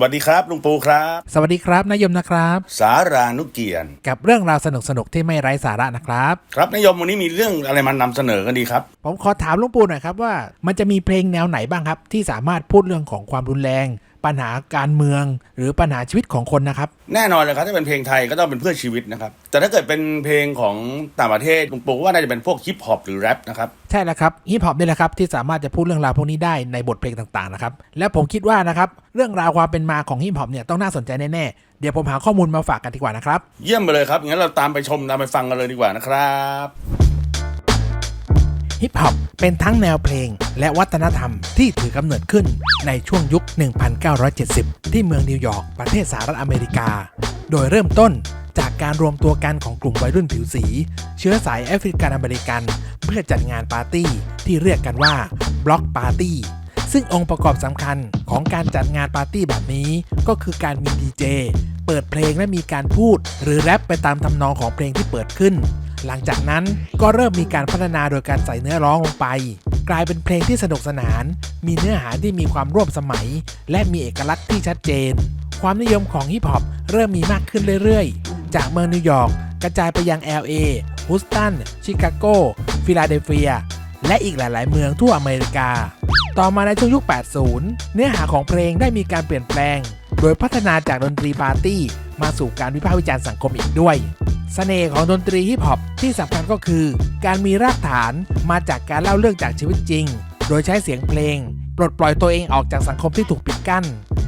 วัสดีครับลุงปูครับ สวัสดีครับนายยมนะครับ สารานุเกียรติกับเรื่องราวสนุกๆที่ไม่ไร้สาระนะครับ ครับนายยมวันนี้มีเรื่องอะไรมานำเสนอกันดีครับ ผมขอถามหลุงปู่หน่อยครับว่ามันจะมีเพลงแนวไหนบ้างครับ ที่สามารถพูดเรื่องของความรุนแรง ปัญหาการเมืองหรือปัญหาชีวิตของคนนะครับ แน่นอนเลยครับถ้าเป็นเพลงไทยก็ต้องเป็นเพื่อชีวิตนะครับ แต่ถ้าเกิดเป็นเพลงของต่างประเทศลุงปูว่าน่าจะเป็นพวกฮิปฮอปหรือแรปนะครับใช่แล้วครับฮิปฮอปนี่แหละครับที่สามารถจะพูดเรื่องราวพวกนี้ได้ในบทเพลงต่างๆนะครับและผมคิดว่านะครับเรื่องราวความเป็นมาของฮิปฮอปเนี่ยต้องน่าสนใจแน่ๆเดี๋ยวผมหาข้อมูลมาฝากกันดีกว่านะครับ เยี่ยมไปเลยครับงั้นเราตามไปชมตามไปฟังกันเลยดีกว่านะครับ ฮิปฮอปเป็นทั้งแนวเพลงและวัฒนธรรมที่ถือกำเนิดขึ้นในช่วงยุค 1970 ที่เมืองนิวยอร์กประเทศสหรัฐอเมริกา โดยเริ่มต้นจากการรวมตัวกันของกลุ่มวัยรุ่นผิวสี เชื้อสายแอฟริกันอเมริกัน เพื่อจัดงานปาร์ตี้ที่เรียกกันว่าบล็อกปาร์ตี้ซึ่งองค์ประกอบสำคัญของการจัดงานปาร์ตี้แบบนี้ก็คือการมีดีเจเปิดเพลงและมีการพูด หรือแรปไปตามทำนองของเพลงที่เปิดขึ้น หลังจากนั้นก็เริ่มมีการพัฒนาโดยการใส่เนื้อร้องลงไป กลายเป็นเพลงที่สนุกสนาน มีเนื้อหาที่มีความร่วมสมัย และมีเอกลักษณ์ที่ชัดเจน ความนิยมของฮิปฮอปเริ่มมีมากขึ้นเรื่อยๆ จากเมืองนิวยอร์กกระจายไปยัง LA ฮุสตัน ชิคาโก ฟิลาเดลเฟีย และอีกหลายๆ เมืองทั่วอเมริกา ต่อมาในช่วงยุค 80 เนื้อหาของเพลงได้มีการเปลี่ยนแปลง โดยพัฒนาจากดนตรีปาร์ตี้มาสู่การวิพากษ์วิจารณ์สังคมอีกด้วย เสน่ห์ของดนตรีฮิปฮอปที่สำคัญก็คือ การมีรากฐานมาจากการเล่าเรื่องจากชีวิตจริง โดยใช้เสียงเพลง ปลดปล่อยตัวเองออกจากสังคมที่ถูกปิดกั้น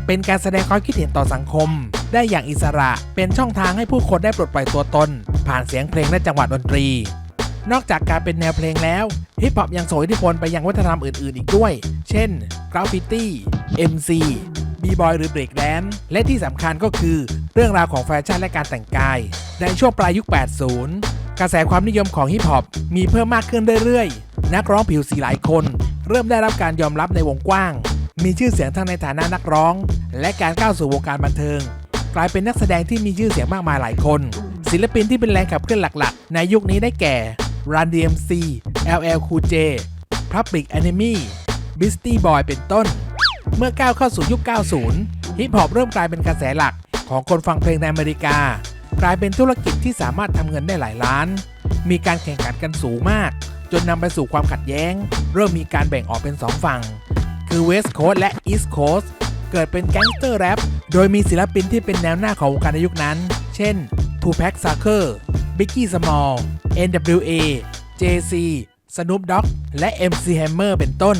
เป็นการแสดงความคิดเห็นต่อสังคม ได้อย่างอิสระเป็นช่องทางให้ผู้คนได้ปลดปล่อยตัวตน ผ่านเสียงเพลงและจังหวะดนตรี นอกจากการเป็นแนวเพลงแล้วฮิปฮอปยังส่งอิทธิพลไปยังวัฒนธรรมอื่นๆ อีกด้วย เช่นกราฟฟิตี้ MC บีบอยหรือเบรกแดนและที่สำคัญก็คือเรื่องราวของแฟชั่นและการแต่งกาย ในช่วงปลายยุค 80 กระแสความนิยมของฮิปฮอปมีเพิ่มมากขึ้นเรื่อยๆ นักร้องผิวสีหลายคน เริ่มได้รับการยอมรับในวงกว้าง มีชื่อเสียงทั้งในฐานะนักร้อง และการก้าวสู่วงการบันเทิง กลายเป็นนักแสดงที่มีชื่อเสียงมากมายหลายคน ศิลปินที่เป็นแรงขับเคลื่อนหลักๆ ในยุคนี้ได้แก่ Run DMC LL Cool J Public Enemy Beastie Boy เป็นต้น เมื่อก้าวเข้าสู่ยุค 90 ฮิปฮอปเริ่มกลายเป็นกระแสหลักของคนฟังเพลงในอเมริกา กลายเป็นธุรกิจที่สามารถทำเงินได้หลายล้าน มีการแข่งขันกันสูงมาก จนนำไปสู่ความขัดแย้ง เริ่มมีการแบ่งออกเป็น 2 ฝั่ง คือ West Coast และ East Coast เกิดเป็นแก๊งสเตอร์แรปโดยมีศิลปินที่เป็นแนวหน้าของวงการในยุคนั้น เช่น Tupac Shakur Biggie Small NWA JC Snoop Dogg และ MC Hammer เป็นต้น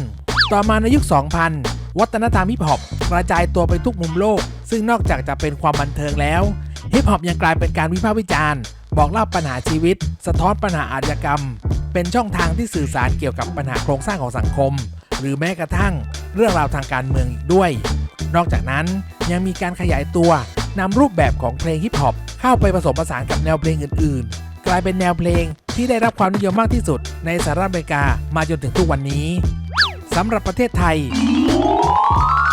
ต่อมาในยุค 2000 วัฒนธรรมฮิปฮอปกระจายตัวไปทุกมุมโลก ซึ่งนอกจากจะเป็นความบันเทิงแล้วฮิปฮอปยังกลายเป็นการวิพากษ์วิจารณ์ บอกเล่าปัญหาชีวิต สะท้อนปัญหาอาชญากรรม เป็นช่องทางที่สื่อสารเกี่ยวกับปัญหาโครงสร้างของสังคม หรือแม้กระทั่งเรื่องราวทางการเมืองอีกด้วย นอกจากนั้นยังมีการขยายตัวนำรูปแบบของเพลงฮิปฮอปเข้าไปผสมผสานกับแนวเพลงอื่น ๆ กลายเป็นแนวเพลงที่ได้รับความนิยมมากที่สุดในสหรัฐอเมริกามาจนถึงทุกวันนี้สำหรับประเทศไทย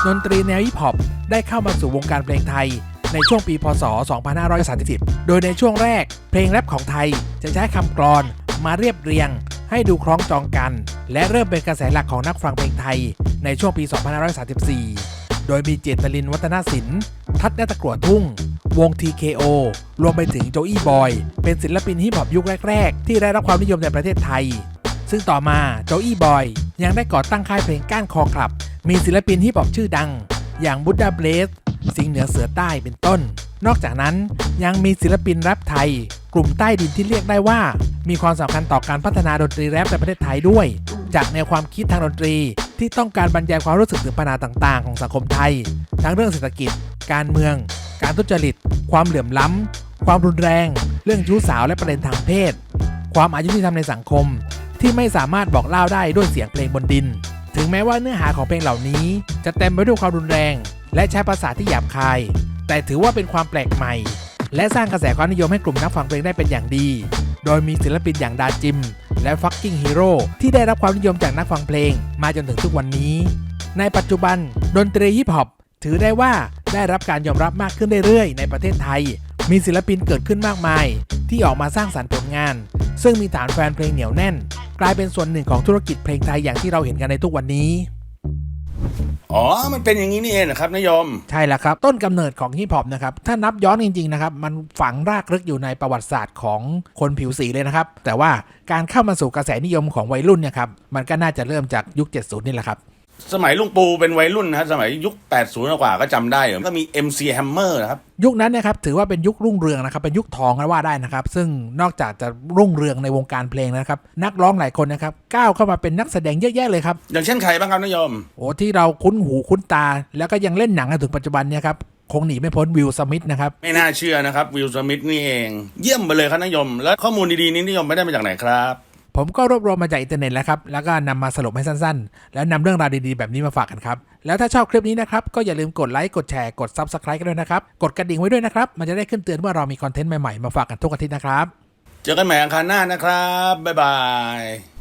ดนตรีแนวฮิปฮอปได้เข้ามาสู่วงการเพลงไทย ในช่วงปีพศ 2530 โดยในช่วงแรก เพลงแรปของไทยจะใช้คำกรอนมาเรียบเรียง ให้ดูคล้องจองกัน และเริ่มเป็นกระแสหลักของนักฟังเพลงไทย ในช่วงปี 2534 โดยมีเจตลินวัฒนศิลป์ทัศน์นตะกรวดทุ่ง วง TKO รวมไปถึงโจอี้บอย เป็นศิลปินฮิปฮอปยุคแรก ๆ ที่ได้รับความนิยมในประเทศไทย ซึ่งต่อมาโจอี้บอยยังได้ก่อตั้งค่ายเพลงก้านคอคลับ มีศิลปินฮิปฮอปชื่อดัง อย่างบุดดาเบลสสิงเหนือเสือใต้เป็นต้น นอกจากนั้นยังมีศิลปินแรปไทย กลุ่มใต้ดินที่เรียกได้ว่า มีความสำคัญต่อการพัฒนาดนตรีแรปในประเทศไทยด้วย จากแนวความคิดทางดนตรี ที่ต้องการบรรยายความรู้สึกถึงปัญหาต่าง ๆ ของสังคมไทย ทั้งเรื่องเศรษฐกิจ การเมือง การทุจริต ความเหลื่อมล้ำ ความรุนแรง เรื่องชู้สาวและประเด็นทางเพศ ความอายุติธรรมในสังคม ที่ไม่สามารถบอกเล่าได้ด้วยเสียงเพลงบนดิน งแม้ว่าเนื้อหาของเพลงเหล่านี้ จะเต็มไปด้วยความรุนแรง และใช้ภาษาที่หยาบคาย แต่ถือว่าเป็นความแปลกใหม่ และสร้างกระแสความนิยมให้กลุ่มนักฟังเพลงได้เป็นอย่างดี โดยมีศิลปินอย่างดาจิม และ Fucking Hero ที่ได้รับความนิยมจากนักฟังเพลง มาจนถึงทุกวันนี้ ในปัจจุบัน ดนตรีฮิปฮอปถือได้ว่าได้รับการยอมรับมากขึ้นเรื่อยๆ ในประเทศไทย มีศิลปินเกิดขึ้นมากมาย ที่ออกมาสร้างสรรค์ผลงาน ซึ่งมีฐานแฟนเพลงเหนียวแน่น กลายเป็นส่วนหนึ่งของธุรกิจเพลงไทยอย่างที่เราเห็นกันในทุกวันนี้อ๋อ มันเป็นอย่างนี้นี่เองนะครับนายยมใช่แล้วครับ ต้นกำเนิดของฮิปฮอปนะครับ ถ้านับย้อนจริง ๆ นะครับ มันฝังรากลึกอยู่ในประวัติศาสตร์ของคนผิวสีเลยนะครับ แต่ว่าการเข้ามาสู่กระแสนิยมของวัยรุ่นเนี่ยครับ มันก็น่าจะเริ่มจากยุค 70 นี่แหละครับ สมัยลุงปูเป็นวัยรุ่นนะฮะสมัยยุค 80 กว่าก็จำได้เหรอก็มี MC Hammer นะครับยุคนั้นเนะครับถือว่าเป็นยุครุ่งเรืองนะครับเป็นยุคทองก็ว่าได้นะครับ ซึ่งนอกจากจะรุ่งเรืองในวงการเพลงนะครับ นักร้องหลายคนนะครับก้าวเข้ามาเป็นนักแสดงเยอะแยะเลยครับ อย่างเช่นใครบ้างครับนายยมโอ้ที่เราคุ้นหูคุ้นตา แล้วก็ยังเล่นหนังกันถึงปัจจุบันเนี่ยครับคงหนีไม่พ้นวิลสมิธนะครับ ไม่น่าเชื่อนะครับวิลสมิธนี่เอง เยี่ยมไปเลยครับนายยมแล้วข้อมูลดีๆนี้นายยมไม่ได้มาจากไหนครับ ผมก็รวบรวมมาจากอินเทอร์เน็ตแล้วครับ แล้วก็นำมาสรุปให้สั้นๆ แล้วนำเรื่องราวดีๆ แบบนี้มาฝากกันครับ แล้วถ้าชอบคลิปนี้นะครับ ก็อย่าลืมกดไลค์ กดแชร์ กด Subscribe กันด้วยนะครับ กดกระดิ่งไว้ด้วยนะครับ มันจะได้ขึ้นเตือนเมื่อเรามีคอนเทนต์ใหม่ๆ มาฝากกันทุกอาทิตย์นะครับ เจอกันใหม่อังคารหน้านะครับ บ๊ายบาย